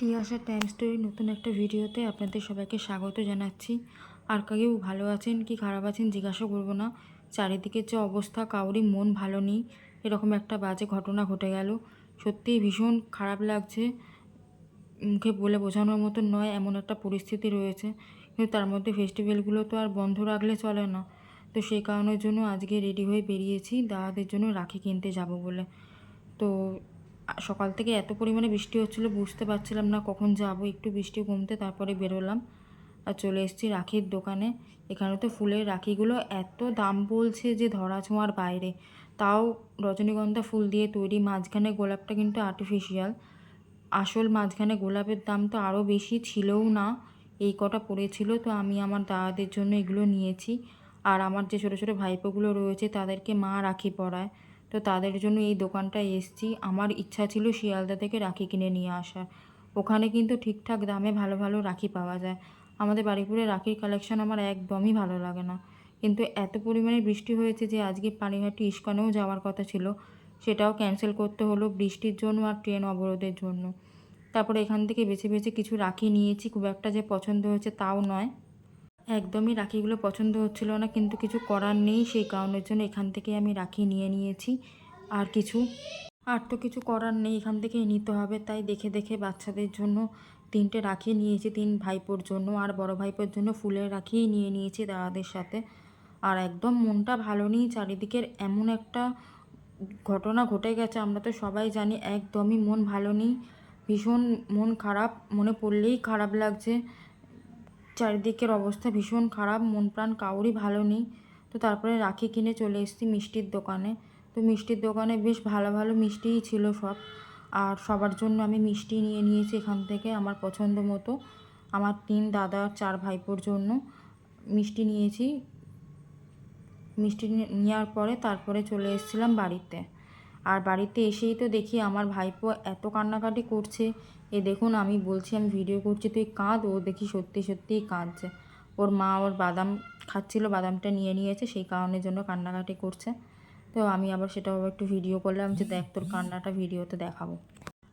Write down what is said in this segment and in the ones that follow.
Tiyasha time story নতুন একটা ভিডিওতে আপনাদের সবাইকে স্বাগত জানাচ্ছি। আর কেউ ভালো আছেন কি খারাপ আছেন জিজ্ঞাসা করব না। চারিদিকের যে অবস্থা, কাউরই মন ভালো নেই। এরকম একটা বাজে ঘটনা ঘটে গেল। সত্যিই ভীষণ খারাপ লাগছে। মুখে বলে বোঝানোর মতো নয়, এমন একটা পরিস্থিতি রয়েছে। কিন্তু তার মধ্যে ফেস্টিভ্যালগুলো তো আর বন্ধ রাখলে চলে না। তো সেই কারণের জন্য আজকে রেডি হয়ে বেরিয়েছি। দাদাদের জন্য রাখি কিনতে যাব বলে। তো সকাল থেকে এত পরিমাণে বৃষ্টি হচ্ছিল, বুঝতে পারছিলাম না কখন যাব। একটু বৃষ্টি কমতে তারপরে বেরোলাম। আর চলে এসেছি রাখির দোকানে। এখানে তো ফুলের রাখিগুলো এত দাম বলছে যে ধরা ছোঁয়ার বাইরে। তাও রজনীগন্ধা ফুল দিয়ে তৈরি, মাঝখানে গোলাপটা কিন্তু আর্টিফিশিয়াল আসল মাঝখানে গোলাপের দাম তো আরও বেশি ছিলও না। এই কটা পড়েছিল তো আমি আমার দাদাদের জন্য এগুলো নিয়েছি। আর আমার যে ছোটো ছোটো ভাইপোগুলো রয়েছে তাদেরকে মা রাখি পরায়। তো তাদের জন্য এই দোকানটায় এসছি। আমার ইচ্ছা ছিল শিয়ালদা থেকে রাখি কিনে নিয়ে আসার। ওখানে কিন্তু ঠিকঠাক দামে ভালো ভালো রাখি পাওয়া যায়। আমাদের বাড়িপুরে রাখির কালেকশন আমার একদমই ভালো লাগে না। কিন্তু এত পরিমাণে বৃষ্টি হয়েছে যে আজকে পানিহাটি ইস্কনেও যাওয়ার কথা ছিল, সেটাও ক্যান্সেল করতে হলো বৃষ্টির জন্য আর ট্রেন অবরোধের জন্য। তারপরে এখান থেকে বেছে বেছে কিছু রাখি নিয়েছি, খুব একটা যে পছন্দ হয়েছে তাও নয়। একদমই রাখিগুলো পছন্দ হচ্ছিল না, কিন্তু কিছু করার নেই সেই কারণের জন্য এখান থেকে আমি রাখি নিয়ে নিয়েছি। আর কিছু, আর তো কিছু করার নেই, এখান থেকেই নিতে হবে। তাই দেখে দেখে বাচ্চাদের জন্য তিনটে রাখি নিয়েছি, তিন ভাইপোর জন্য আর বড় ভাইপোর জন্য ফুলের রাখিই নিয়ে নিয়েছি দাদাদের সাথে। আর একদম মনটা ভালো নেই, চারিদিকের এমন একটা ঘটনা ঘটে গেছে, আমরা তো সবাই জানি একদমই মন ভালো নেই। ভীষণ মন খারাপ, মনে পড়লেই খারাপ লাগছে। চারিদিকের অবস্থা ভীষণ খারাপ, মন প্রাণ কাউরই ভালো নেই। তো তারপরে রাখি কিনে চলে এসেছি মিষ্টির দোকানে। তো মিষ্টির দোকানে বেশ ভালো ভালো মিষ্টিই ছিল সব। আর সবার জন্য আমি মিষ্টি নিয়ে নিয়েছি এখান থেকে আমার পছন্দ মতো। আমার তিন দাদা চার ভাইপোর জন্য মিষ্টি নিয়েছি। মিষ্টি নেওয়ার পরে তারপরে চলে এসেছিলাম বাড়িতে। আর বাড়িতে এসেই তো দেখি আমার ভাইপো এত কান্নাকাটি করছে। এ দেখুন, আমি বলছি, আমি ভিডিও করছি, তুই কাঁদ, ও দেখি সত্যি সত্যিই কাঁদছে। ওর মা ওর বাদাম খাচ্ছিল, বাদামটা নিয়ে নিয়েছে, সেই কারণের জন্য কান্নাকাটি করছে। তো আমি আবার আবার একটু ভিডিও করলাম যে দেখ তোর কান্নাটা ভিডিওতে দেখাবো।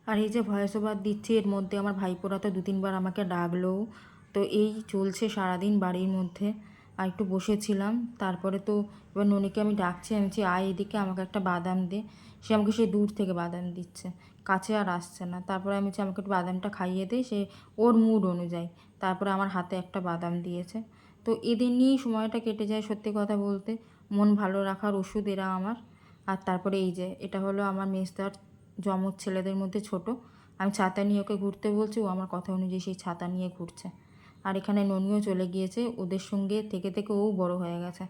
আর এই যে ভয়েস ওভার দিচ্ছি, এর মধ্যে আমার ভাইপোরা তো দু তিনবার আমাকে ডাকলো। তো এই চলছে সারাদিন বাড়ির মধ্যে। আর একটু বসেছিলাম। তারপরে তো এবার ননিকে আমি ডাকছি, আমি বলছি, আয় এদিকে, আমাকে একটা বাদাম দে। সে আমাকে সে দূর থেকে বাদাম দিচ্ছে, কাছে আর আসছে না। তারপরে আমি বলছি, আমাকে একটু বাদামটা খাইয়ে দে। সে ওর মুড অনুযায়ী তারপরে আমার হাতে একটা বাদাম দিয়েছে। তো এদের নিয়েই সময়টা কেটে যায় সত্যি কথা বলতে। মন ভালো রাখার ওষুধ এরা আমার। আর তারপরে এই যে, এটা হলো আমার মেজদার জমজ ছেলেদের মধ্যে ছোট। আমি ছাতা নিয়ে ওকে ঘুরতে বলছি, ও আমার কথা অনুযায়ী সেই ছাতা নিয়ে ঘুরছে। আর এখানে ননিও চলে গিয়েছে, ওদের সঙ্গে থেকে থেকে ও বড় হয়ে গেছে।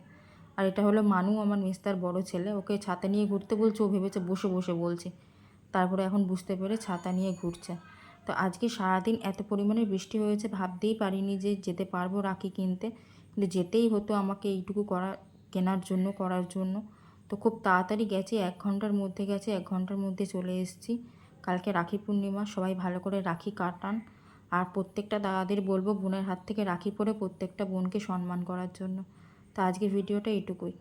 আর এটা হলো মানু, আমার মেস্তার বড় ছেলে, ওকে ছাতা নিয়ে ঘুরতে বলছে, ও ভেবেছে বসে বসে বলছে। তারপরে এখন বুঝতে পেরে ছাতা নিয়ে ঘুরছে। তো আজকে সারাদিন এত পরিমাণে বৃষ্টি হয়েছে, ভাবতেই পারিনি যে যেতে পারব রাখি কিনতে। কিন্তু যেতেই হতো আমাকে এইটুকু করা, কেনার জন্য, করার জন্য। তো খুব তাড়াতাড়ি গেছি, এক ঘণ্টার মধ্যে গেছে, এক ঘণ্টার মধ্যে চলে এসেছি। কালকে রাখি পূর্ণিমা, সবাই ভালো করে রাখি কাটান। আর প্রত্যেকটা দাদাদের বলব, বোনের হাত থেকে রাখি পরে প্রত্যেকটা বোনকে সম্মান করার জন্য। তো আজকের ভিডিওটা এইটুকুই।